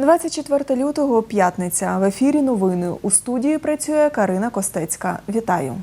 24 лютого п'ятниця. В ефірі новини. У студії працює Карина Костецька. Вітаю.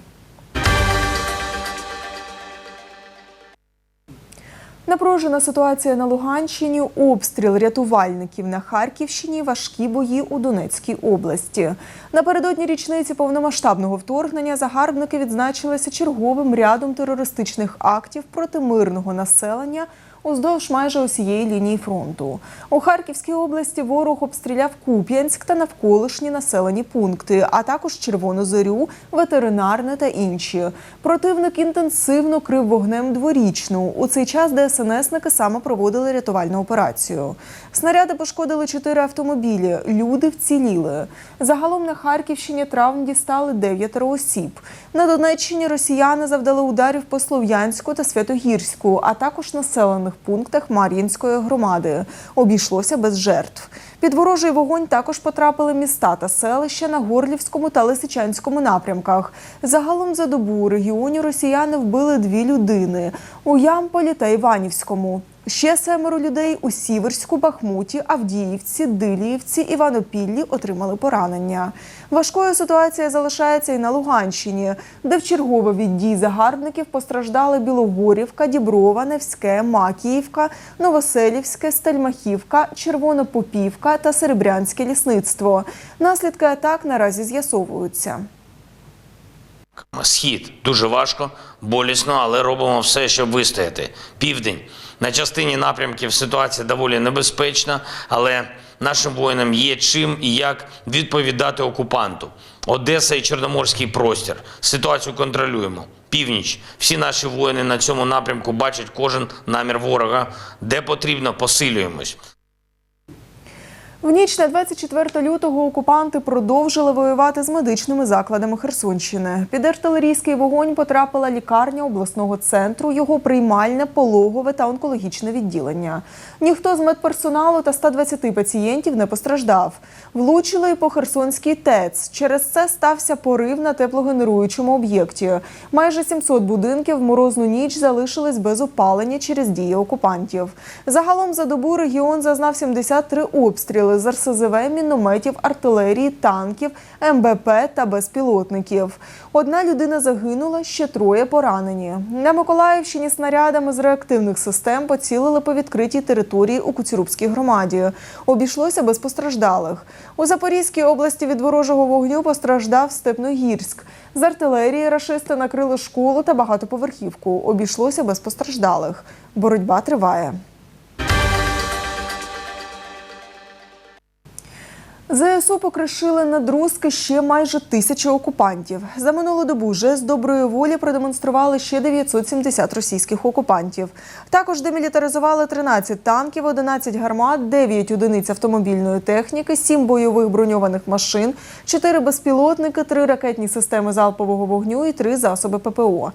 Напружена ситуація на Луганщині, обстріл рятувальників на Харківщині, важкі бої у Донецькій області. Напередодні річниці повномасштабного вторгнення загарбники відзначилися черговим рядом терористичних актів проти мирного населення уздовж майже усієї лінії фронту. У Харківській області ворог обстріляв Куп'янськ та навколишні населені пункти, а також Червону Зорю, ветеринарне та інші. Противник інтенсивно крив вогнем дворічну. У цей час ДСНСники саме проводили рятувальну операцію. Снаряди пошкодили чотири автомобілі. Люди вціліли. Загалом на Харківщині травм дістали дев'ятеро осіб. На Донеччині росіяни завдали ударів по Слов'янську та Святогірську, а також населених пунктах Мар'їнської громади. Обійшлося без жертв. Під ворожий вогонь також потрапили міста та селища на Горлівському та Лисичанському напрямках. Загалом за добу у регіоні росіяни вбили дві людини у Ямполі та Іванівському. Ще семеро людей у Сіверську, Бахмуті, Авдіївці, Диліївці, Іванопіллі отримали поранення. Важкою ситуація залишається і на Луганщині, де в чергове від дій загарбників постраждали Білогорівка, Діброва, Невське, Макіївка, Новоселівське, Стельмахівка, Червонопопівка та Серебрянське лісництво. Наслідки атак наразі з'ясовуються. Схід дуже важко, болісно, але робимо все, щоб вистояти. Південь на частині напрямків ситуація доволі небезпечна, але нашим воїнам є чим і як відповідати окупанту. Одеса і Чорноморський простір. Ситуацію контролюємо. Північ. Всі наші воїни на цьому напрямку бачать кожен намір ворога. Де потрібно, посилюємось. В ніч на 24 лютого окупанти продовжили воювати з медичними закладами Херсонщини. Під артилерійський вогонь потрапила лікарня обласного центру, його приймальне, пологове та онкологічне відділення. Ніхто з медперсоналу та 120 пацієнтів не постраждав. Влучили і по Херсонській ТЕЦ. Через це стався порив на теплогенеруючому об'єкті. Майже 700 будинків в морозну ніч залишились без опалення через дії окупантів. Загалом за добу регіон зазнав 73 обстріли з РСЗВ, мінометів, артилерії, танків, МБП та безпілотників. Одна людина загинула, ще троє поранені. На Миколаївщині снарядами з реактивних систем поцілили по відкритій території у Куцюрубській громаді. Обійшлося без постраждалих. У Запорізькій області від ворожого вогню постраждав Степногірськ. З артилерії рашисти накрили школу та багатоповерхівку. Обійшлося без постраждалих. Боротьба триває. ЗСУ покришили на друзки ще майже тисячу окупантів. За минулу добу жест доброї волі продемонстрували ще 970 російських окупантів. Також демілітаризували 13 танків, 11 гармат, 9 одиниць автомобільної техніки, 7 бойових броньованих машин, 4 безпілотники, 3 ракетні системи залпового вогню і 3 засоби ППО.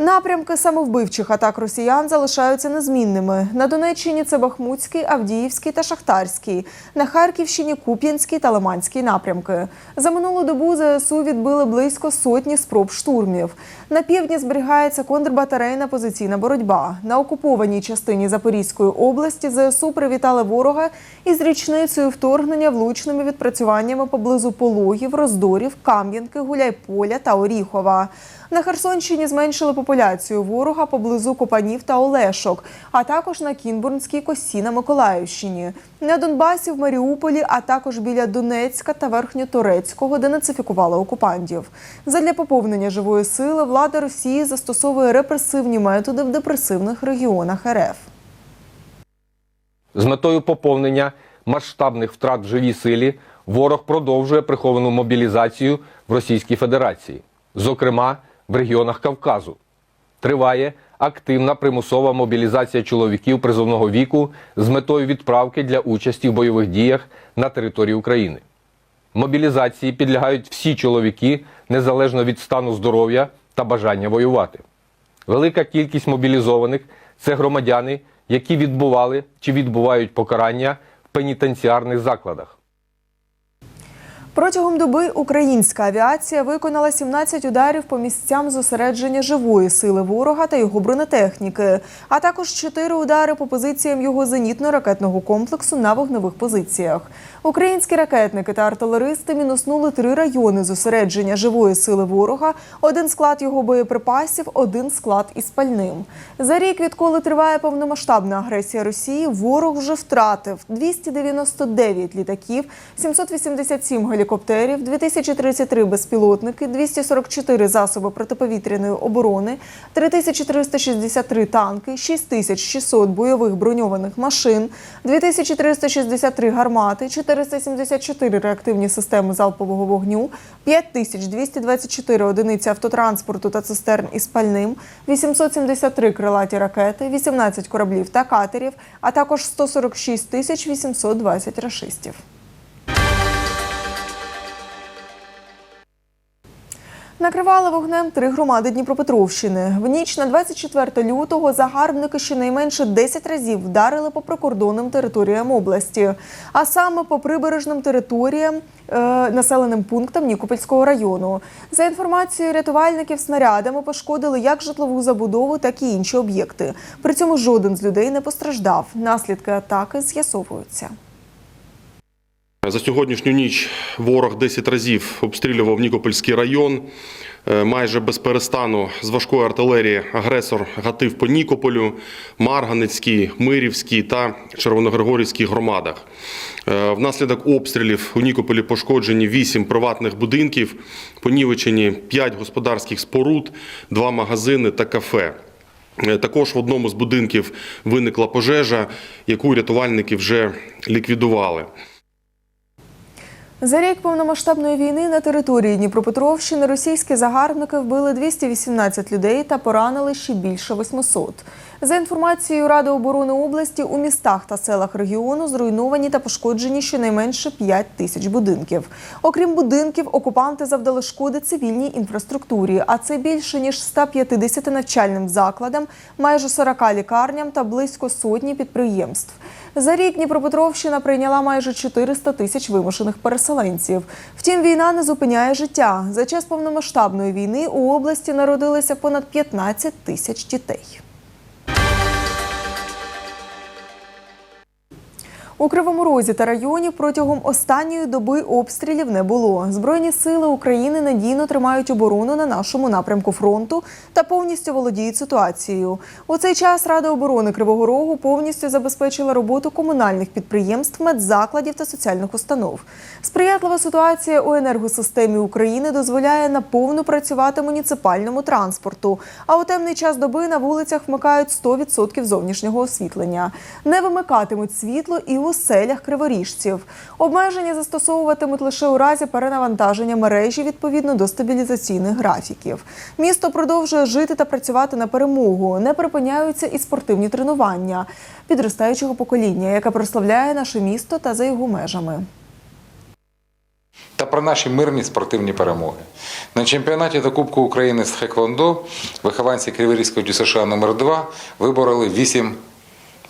Напрямки самовбивчих атак росіян залишаються незмінними. На Донеччині це Бахмутський, Авдіївський та Шахтарський. На Харківщині Куп'янський та Лиманський напрямки. За минулу добу ЗСУ відбили близько сотні спроб штурмів. На півдні зберігається контрбатарейна позиційна боротьба. На окупованій частині Запорізької області ЗСУ привітали ворога із річницею вторгнення влучними відпрацюваннями поблизу Пологів, Роздорів, Кам'янки, Гуляйполя та Оріхова. На Херсонщині зменшили популяцію ворога поблизу Копанів та Олешок, а також на Кінбурнській косі на Миколаївщині. На Донбасі в Маріуполі, а також біля Донецька та Верхньоторецького, де нацифікували окупантів. Задля поповнення живої сили влада Росії застосовує репресивні методи в депресивних регіонах РФ. З метою поповнення масштабних втрат в живій силі ворог продовжує приховану мобілізацію в Російській Федерації, зокрема в регіонах Кавказу. Триває активна примусова мобілізація чоловіків призовного віку з метою відправки для участі в бойових діях на території України. Мобілізації підлягають всі чоловіки незалежно від стану здоров'я та бажання воювати. Велика кількість мобілізованих це громадяни, які відбували чи відбувають покарання в пенітенціарних закладах. Протягом доби українська авіація виконала 17 ударів по місцям зосередження живої сили ворога та його бронетехніки, а також 4 удари по позиціям його зенітно-ракетного комплексу на вогневих позиціях. Українські ракетники та артилеристи мінуснули три райони зосередження живої сили ворога, один склад його боєприпасів, один склад із пальним. За рік, відколи триває повномасштабна агресія Росії, ворог вже втратив 299 літаків, 787 гелікоптерів, 2033 безпілотники, 244 засоби протиповітряної оборони, 3363 танки, 6600 бойових броньованих машин, 2363 гармати, 474 реактивні системи залпового вогню, 5224 одиниці автотранспорту та цистерн із пальним, 873 крилаті ракети, 18 кораблів та катерів, а також 146 тисяч 820 рашистів. Накривали вогнем три громади Дніпропетровщини. В ніч на 24 лютого загарбники щонайменше 10 разів вдарили по прикордонним територіям області, а саме по прибережним територіям е, населеним пунктам Нікопольського району. За інформацією рятувальників, снарядами пошкодили як житлову забудову, так і інші об'єкти. При цьому жоден з людей не постраждав. Наслідки атаки з'ясовуються. За сьогоднішню ніч ворог 10 разів обстрілював Нікопольський район. Е, Майже без перестану з важкої артилерії агресор гатив по Нікополю, Марганецькій, Мирівській та Червоногригорівській громадах. Е, Внаслідок обстрілів у Нікополі пошкоджені 8 приватних будинків, понівечені 5 господарських споруд, 2 магазини та кафе. Е, Також в одному з будинків виникла пожежа, яку рятувальники вже ліквідували. За рік повномасштабної війни на території Дніпропетровщини російські загарбники вбили 218 людей та поранили ще більше 800. За інформацією Ради оборони області, у містах та селах регіону зруйновані та пошкоджені щонайменше 5 тисяч будинків. Окрім будинків, окупанти завдали шкоди цивільній інфраструктурі, а це більше ніж 150 навчальним закладам, майже 40 лікарням та близько сотні підприємств. За рік Дніпропетровщина прийняла майже 400 тисяч вимушених переселенців. Втім, війна не зупиняє життя. За час повномасштабної війни у області народилися понад 15 тисяч дітей. У Кривому Розі та районі протягом останньої доби обстрілів не було. Збройні сили України надійно тримають оборону на нашому напрямку фронту та повністю володіють ситуацією. У цей час Рада оборони Кривого Рогу повністю забезпечила роботу комунальних підприємств, медзакладів та соціальних установ. Сприятлива ситуація у енергосистемі України дозволяє наповну працювати муніципальному транспорту. А у темний час доби на вулицях вмикають 100% зовнішнього освітлення. Не вимикатимуть світло і у селях криворіжців. Обмеження застосовуватимуть лише у разі перенавантаження мережі відповідно до стабілізаційних графіків. Місто продовжує жити та працювати на перемогу. Не припиняються і спортивні тренування підростаючого покоління, яке прославляє наше місто та за його межами. та про наші мирні спортивні перемоги. На чемпіонаті та Кубку України з Хеквондо вихованці Криворізького ДЮСШ номер 2 вибороли 8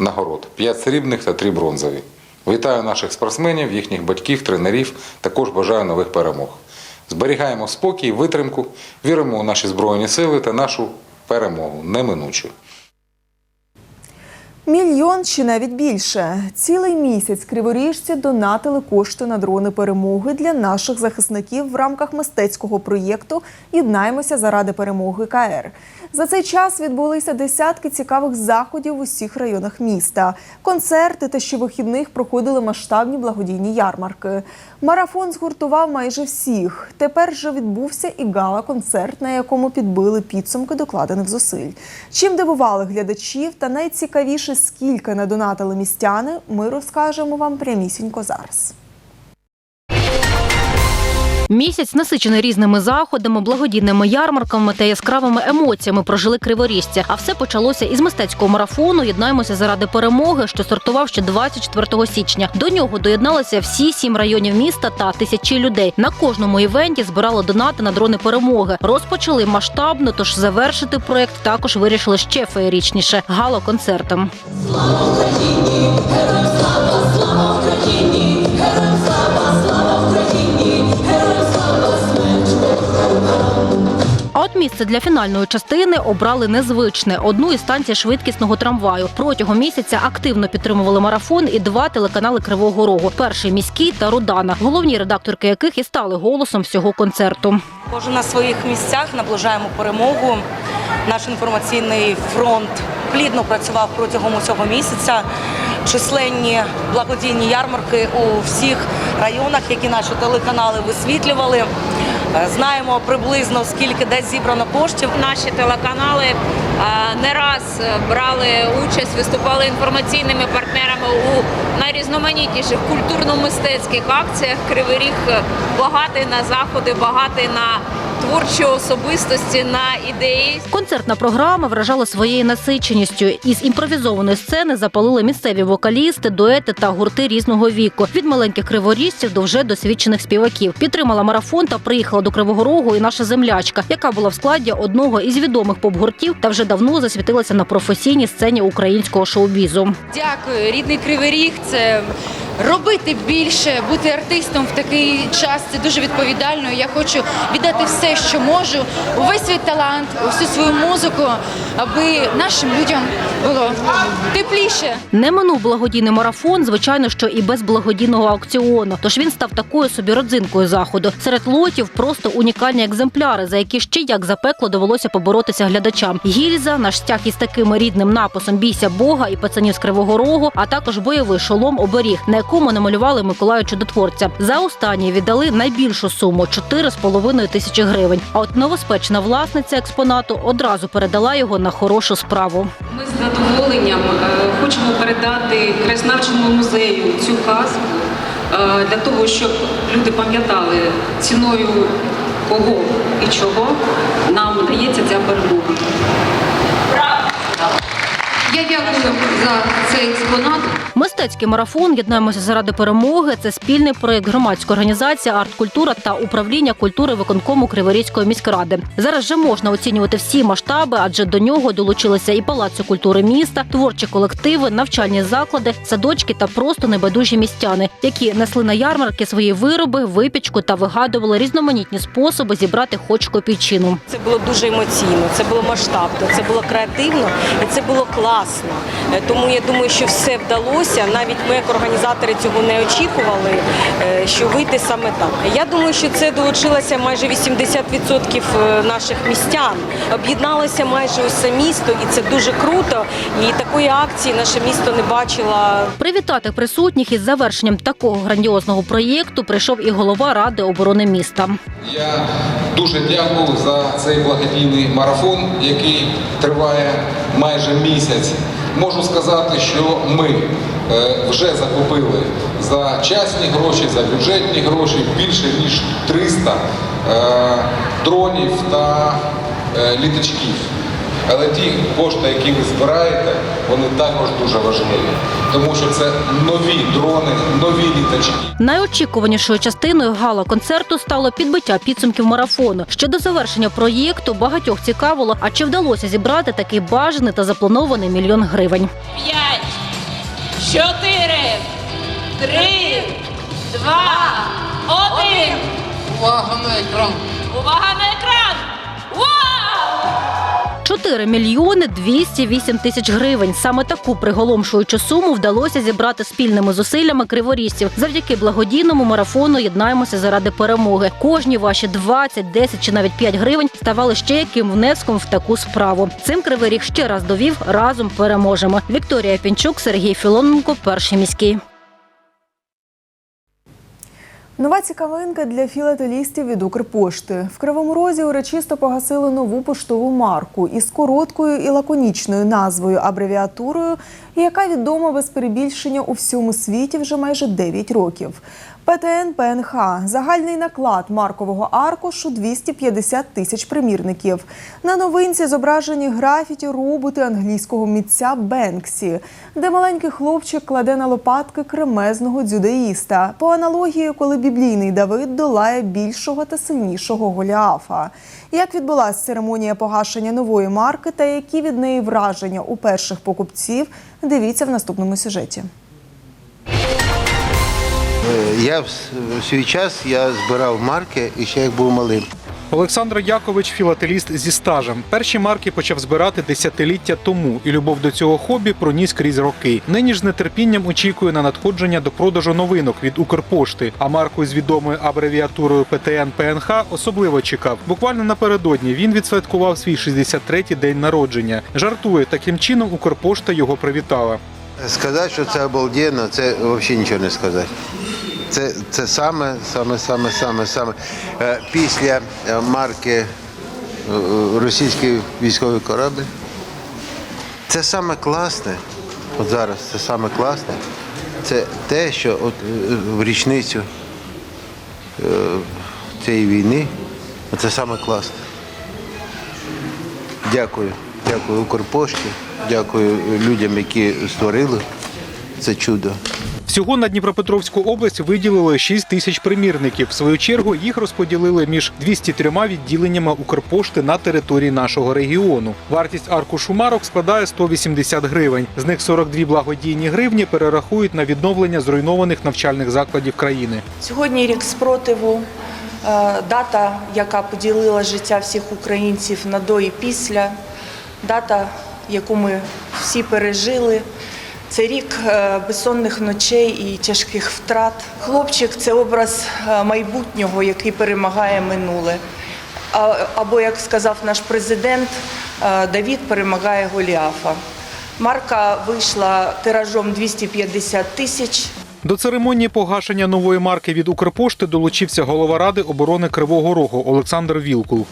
нагород: 5 срібних та 3 бронзові. Вітаю наших спортсменів, їхніх батьків, тренерів. Також бажаю нових перемог. Зберігаємо спокій, витримку, віримо у наші збройні сили та нашу перемогу неминучу. Мільйон чи навіть більше. Цілий місяць криворіжці донатили кошти на дрони перемоги для наших захисників в рамках мистецького проєкту Єднаємося заради перемоги КР. За цей час відбулися десятки цікавих заходів в усіх районах міста. Концерти та щовихідних проходили масштабні благодійні ярмарки. Марафон згуртував майже всіх. Тепер же відбувся і гала-концерт, на якому підбили підсумки докладених зусиль. Чим дивували глядачів та найцікавіше, скільки надонатили містяни, ми розкажемо вам прямісінько зараз. Місяць насичений різними заходами, благодійними ярмарками та яскравими емоціями прожили криворіжці. А все почалося із мистецького марафону. Єднаємося заради перемоги, що стартував ще 24 січня. До нього доєдналися всі сім районів міста та тисячі людей. На кожному івенті збирали донати на дрони перемоги. Розпочали масштабно, тож завершити проект також вирішили ще феєрічніше гало-концертом. Місце для фінальної частини обрали незвичне одну із станцій швидкісного трамваю. Протягом місяця активно підтримували марафон і два телеканали Кривого Рогу: перший міський та Рудана, головні редакторки яких і стали голосом всього концерту. Кожен на своїх місцях наближаємо перемогу. Наш інформаційний фронт плідно працював протягом усього місяця. Численні благодійні ярмарки у всіх районах, які наші телеканали висвітлювали. Е, Знаємо приблизно скільки десь зібрано коштів. Наші телеканали не раз е, брали участь, виступали інформаційними партнерами у найрізноманітніших культурно-мистецьких акціях. Кривий Ріг е, багатий на заходи, багатий на творчі особистості, на ідеї. Концертна програма вражала своєю насиченістю. Із імпровізованої сцени запалили місцеві вокалісти, дуети та гурти різного віку від маленьких криворіжців до вже досвідчених співаків. Підтримала марафон та приїхала до Кривого Рогу і наша землячка, яка була в складі одного із відомих поп-гуртів та вже давно засвітилася на професійній сцені українського шоу-бізу. Дякую, рідний кривий ріг. Це робити більше, бути артистом в такий час. Це дуже відповідально. Я хочу віддати все, що можу, увесь свій талант, усю свою музику, аби нашим людям було тепліше. Не минув благодійний марафон, звичайно, що і без благодійного аукціону. Тож він став такою собі родзинкою заходу. Серед лотів просто унікальні екземпляри, за які ще як запекло довелося поборотися глядачам. Гільза, наш стяг із таким рідним написом Бійся Бога і пацанів з Кривого Рогу, а також бойовий шолом оберіг, на якому намалювали Миколая Чудотворця. За останній віддали найбільшу суму 4,5 тисячі гривень. А от новоспечна власниця експонату одразу передала його на хорошу справу. Ми з задоволенням е, хочемо передати краєзнавчому музею цю казку е, для того, щоб люди пам'ятали ціною кого і чого нам дається ця перемога. Bravo. Я дякую за цей експонат. Мистецький марафон Єднаємося заради перемоги. Це спільний проєкт громадської організації «Арткультура» та управління культури виконкому Криворізької міськради. Зараз вже можна оцінювати всі масштаби, адже до нього долучилися і палаци культури міста, творчі колективи, навчальні заклади, садочки та просто небайдужі містяни, які несли на ярмарки свої вироби, випічку та вигадували різноманітні способи зібрати хоч копійчину. Це було дуже емоційно, це було масштабно, це було креативно і це було класно. Е, Тому я думаю, що все вдалося. Навіть ми, як організатори, цього не очікували, е, що вийти саме так. Я думаю, що це долучилося майже 80% наших містян. Об'єдналося майже усе місто, і це дуже круто. І такої акції наше місто не бачило Привітати присутніх із завершенням такого грандіозного проєкту прийшов і голова ради оборони міста. Я дуже дякую за цей благодійний марафон, який триває майже місяць. Можу сказати, що ми е, вже закупили за частні гроші, за бюджетні гроші більше ніж 300 е, дронів та е, літачків. Але ті кошти, які ви збираєте, вони також дуже важливі, тому що це нові дрони, нові літачки. Найочікуванішою частиною гала-концерту стало підбиття підсумків марафону. Ще до завершення проєкту багатьох цікавило, а чи вдалося зібрати такий бажаний та запланований мільйон гривень. П'ять, чотири, три, два, один. Увага на екран! Увага на екран! Вау! 4 мільйони 208 тисяч гривень. Саме таку приголомшуючу суму вдалося зібрати спільними зусиллями криворіжців. Завдяки благодійному марафону єднаємося заради перемоги. Кожні ваші 20, 10 чи навіть 5 гривень ставали ще яким внеском в таку справу. Цим кривий ріг ще раз довів разом переможемо. Вікторія Пінчук, Сергій Філоненко, перший міський. Нова цікавинка для філателістів від Укрпошти. В Кривому Розі урочисто погасили нову поштову марку із короткою і лаконічною назвою абревіатурою, яка відома без перебільшення у всьому світі вже майже 9 років. ПТН ПНХ загальний наклад маркового аркушу 250 тисяч примірників. На новинці зображені графіті роботи англійського митця Бенксі, де маленький хлопчик кладе на лопатки кремезного дзюдоїста. По аналогії, коли біблійний Давид долає більшого та сильнішого Голіафа. Як відбулася церемонія погашення нової марки та які від неї враження у перших покупців, дивіться в наступному сюжеті. Е, Я в свій час я збирав марки і ще як був малим. Олександр Якович філателіст зі стажем. Перші марки почав збирати десятиліття тому, і любов до цього хобі проніс крізь роки. Нині ж з нетерпінням очікує на надходження до продажу новинок від Укрпошти. А марку з відомою абревіатурою ПТН ПНХ особливо чекав. Буквально напередодні він відсвяткував свій 63-й день народження. Жартує, таким чином Укрпошта його привітала. Сказати, що це обалденно, це взагалі нічого не сказати. Це, це саме, саме, саме, саме, саме. Е, Після е, марки е, російський військовий корабль. Це саме класне, от зараз це саме класне. Це те, що от в річницю цієї війни, це саме класне. Дякую. Дякую Укрпошті, дякую людям, які створили це чудо. Всього на Дніпропетровську область виділили 6 тисяч примірників. В свою чергу їх розподілили між 203 відділеннями Укрпошти на території нашого регіону. Вартість аркушу марок складає 180 гривень. З них 42 благодійні гривні перерахують на відновлення зруйнованих навчальних закладів країни. Сьогодні рік спротиву, е, дата, яка поділила життя всіх українців на до і після, дата, яку ми всі пережили. Це рік е, безсонних ночей і тяжких втрат. Хлопчик це образ е, майбутнього, який перемагає минуле. Або, як сказав наш президент, е, Давід перемагає Голіафа. Марка вийшла тиражом 250 тисяч. До церемонії погашення нової марки від Укрпошти долучився голова ради оборони Кривого Рогу Олександр Вілкул.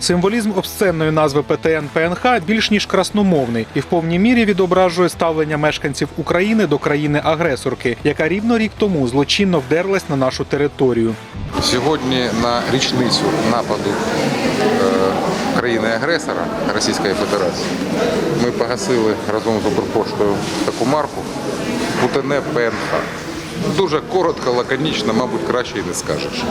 Символізм обсценної назви ПТН ПНХ більш ніж красномовний і в повній мірі відображує ставлення мешканців України до країни-агресорки, яка рівно рік тому злочинно вдерлась на нашу територію. Сьогодні на річницю нападу е, країни-агресора Російської Федерації ми погасили разом з Укрпоштою таку марку УТН ПНХ. Дуже коротко, лаконічно, мабуть, краще і не скажеш.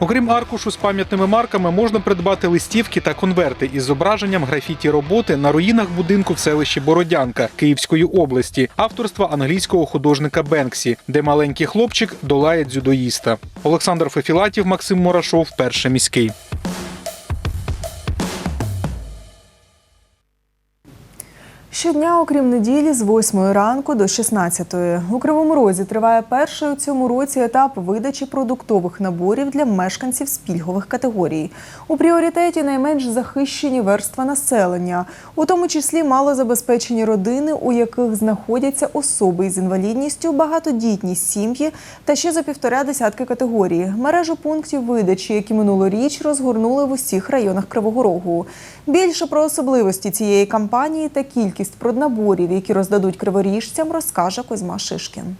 Окрім аркушу з пам'ятними марками, можна придбати листівки та конверти із зображенням графіті роботи на руїнах будинку в селищі Бородянка Київської області, авторства англійського художника Бенксі, де маленький хлопчик долає дзюдоїста. Олександр Фефілатів, Максим Мурашов, перший міський. Щодня, окрім неділі, з 8 ранку до 16. У Кривому Розі триває перший у цьому році етап видачі продуктових наборів для мешканців з пільгових категорій. У пріоритеті найменш захищені верства населення, у тому числі малозабезпечені родини, у яких знаходяться особи із інвалідністю, багатодітні сім'ї та ще за півтора десятки категорій. Мережу пунктів видачі, які минулоріч розгорнули в усіх районах Кривого Рогу. Більше про особливості цієї кампанії та кількість проднаборів, які роздадуть криворіжцям, розкаже Козьма Шишкін.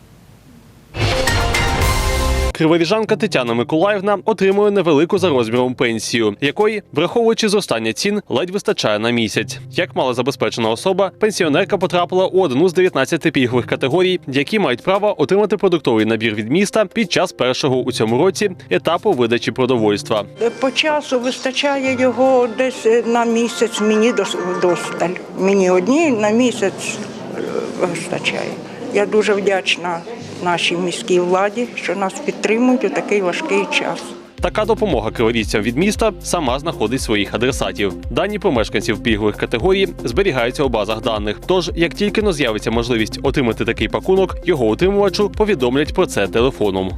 Криворіжанка Тетяна Миколаївна отримує невелику за розміром пенсію, якої, враховуючи зростання цін, ледь вистачає на місяць. Як малозабезпечена особа, пенсіонерка потрапила у одну з 19 пільгових категорій, які мають право отримати продуктовий набір від міста під час першого у цьому році етапу видачі продовольства. По часу вистачає його десь на місяць мені дос- досталь. Мені одній на місяць е, вистачає. Я дуже вдячна нашій міській владі, що нас підтримують у такий важкий час. Така допомога криворіжцям від міста сама знаходить своїх адресатів. Дані про мешканців пільгових категорій зберігаються у базах даних. Тож, як тільки но з'явиться можливість отримати такий пакунок, його отримувачу повідомлять про це телефоном.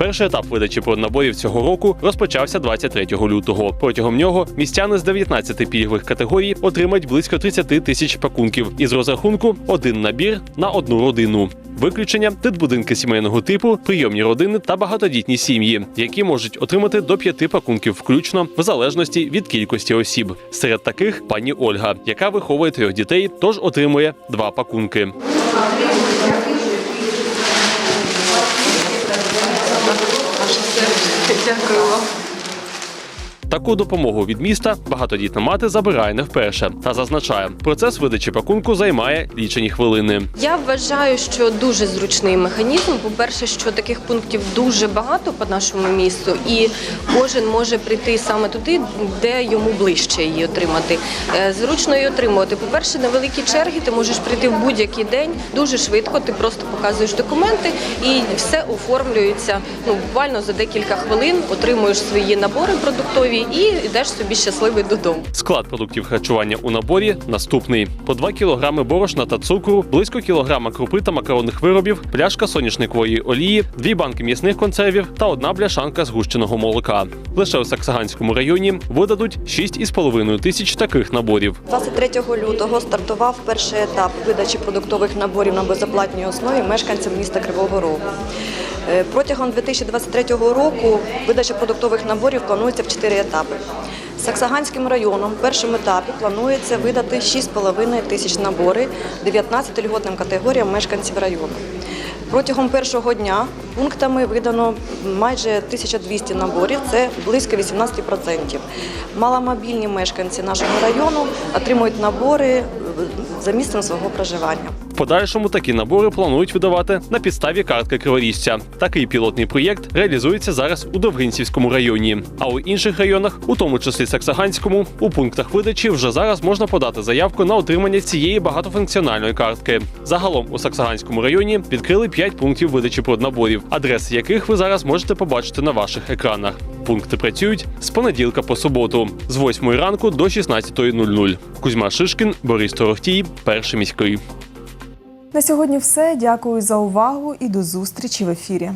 Перший етап видачі проднаборів цього року розпочався 23 лютого. Протягом нього містяни з 19 пільгових категорій отримають близько 30 тисяч пакунків із розрахунку один набір на одну родину. Виключення дитбудинки сімейного типу, прийомні родини та багатодітні сім'ї, які можуть отримати до п'яти пакунків, включно в залежності від кількості осіб. Серед таких пані Ольга, яка виховує трьох дітей, тож отримує два пакунки. Дякую вам. Таку допомогу від міста багатодітна мати забирає не вперше та зазначає, процес видачі пакунку займає лічені хвилини. Я вважаю, що дуже зручний механізм. По-перше, що таких пунктів дуже багато по нашому місту, і кожен може прийти саме туди, де йому ближче її отримати. Е, Зручно її отримувати. По-перше, невеликі черги, ти можеш прийти в будь-який день дуже швидко. Ти просто показуєш документи і все оформлюється ну, буквально за декілька хвилин. Отримуєш свої набори продуктові і йдеш собі щасливий додому. Склад продуктів харчування у наборі наступний: по 2 кілограми борошна та цукру, близько кілограма крупи та макаронних виробів, пляшка соняшникової олії, дві банки м'ясних консервів та одна бляшанка згущеного молока. Лише у Саксаганському районі видадуть 6,5 тисяч таких наборів. 23 лютого стартував перший етап видачі продуктових наборів на безоплатній основі мешканцям міста Кривого Рогу. Е, Протягом 2023 року видача продуктових наборів планується в чотири етапи. Саксаганським районом в першому етапі планується видати 6,5 тисяч набори 19 льготним категоріям мешканців району. Протягом першого дня пунктами видано майже 1200 наборів, це близько 18%. Маломобільні мешканці нашого району отримують набори е, за місцем свого проживання. В подальшому такі набори планують видавати на підставі картки криворіжця. Такий пілотний проєкт реалізується зараз у Довгинцівському районі. А у інших районах, у тому числі Саксаганському, у пунктах видачі вже зараз можна подати заявку на отримання цієї багатофункціональної картки. Загалом у Саксаганському районі відкрили 5 пунктів видачі проднаборів, адреси яких ви зараз можете побачити на ваших екранах. Пункти працюють з понеділка по суботу, з 8 ранку до 16.00. Кузьма Шишкін, Борис Торохтій, перший міський. На сьогодні все. Дякую за увагу і до зустрічі в ефірі.